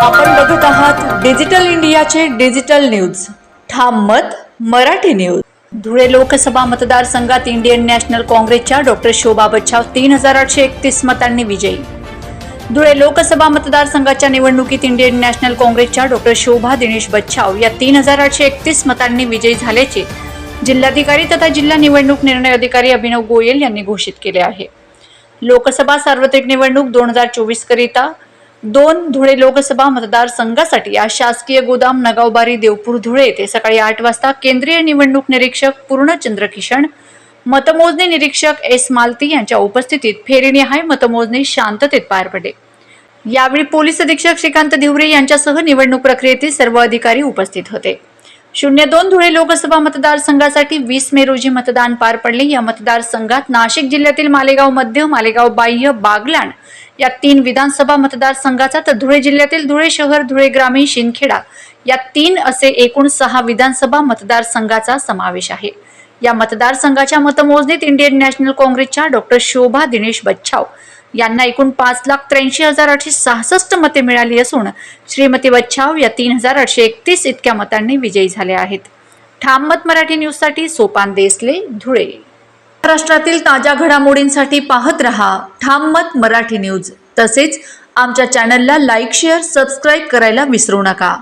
आपण बघू आहात डिजिटल इंडियाचे डिजिटल न्यूज. ठाम मत मराठी न्यूज. धुळे लोकसभा मतदारसंघात इंडियन नॅशनल काँग्रेसच्या डॉक्टर शोभा बच्छाव तीन हजार आठशे एकतीस मतांनी विजयी. धुळे लोकसभा मतदारसंघाच्या निवडणुकीत इंडियन नॅशनल काँग्रेसच्या डॉक्टर शोभा दिनेश बच्छाव या तीन हजार आठशे एकतीस मतांनी विजयी झाल्याचे जिल्हाधिकारी तथा जिल्हा निवडणूक निर्णय अधिकारी अभिनव गोयल यांनी घोषित केले आहे. लोकसभा सार्वत्रिक निवडणूक दोन हजार चोवीस करिता दोन धुळे लोकसभा मतदारसंघासाठी आज शासकीय गोदाम नगावबारी देवपूर धुळे येथे सकाळी आठ वाजता केंद्रीय निवडणूक निरीक्षक पूर्णचंद्र किशन मतमोजणी निरीक्षक एस मालती यांच्या उपस्थितीत फेरीनिहाय मतमोजणी शांततेत पार पडले. यावेळी पोलीस अधीक्षक श्रीकांत धिवरे यांच्यासह निवडणूक प्रक्रियेतील सर्व अधिकारी उपस्थित होते. शून्य दोन धुळे लोकसभा मतदारसंघासाठी वीस मे रोजी मतदान पार पडले. या मतदारसंघात नाशिक जिल्ह्यातील मालेगाव मध्य मालेगाव बाह्य बागलाण या तीन विधानसभा मतदारसंघाचा तर धुळे जिल्ह्यातील धुळे शहर धुळे ग्रामीण शिंदखेडा या तीन असे एकूण सहा विधानसभा मतदारसंघाचा समावेश आहे. या मतदारसंघाच्या मतमोजणीत इंडियन नॅशनल काँग्रेसच्या डॉक्टर शोभा दिनेश बच्छाव. यांना एकूण पाच लाख त्र्याऐंशी हजार आठशे सहासष्ट मते मिळाली असून श्रीमती बच्छाव या तीन हजार आठशे एकतीस इतक्या मतांनी विजयी झाल्या आहेत. ठाम मत मराठी न्यूजसाठी सोपान देसले धुळे. महाराष्ट्रातील ताज्या घडामोडींसाठी पाहत रहा ठाम मत मराठी न्यूज. तसेच आमच्या चॅनलला लाईक शेअर सबस्क्राईब करायला विसरू नका.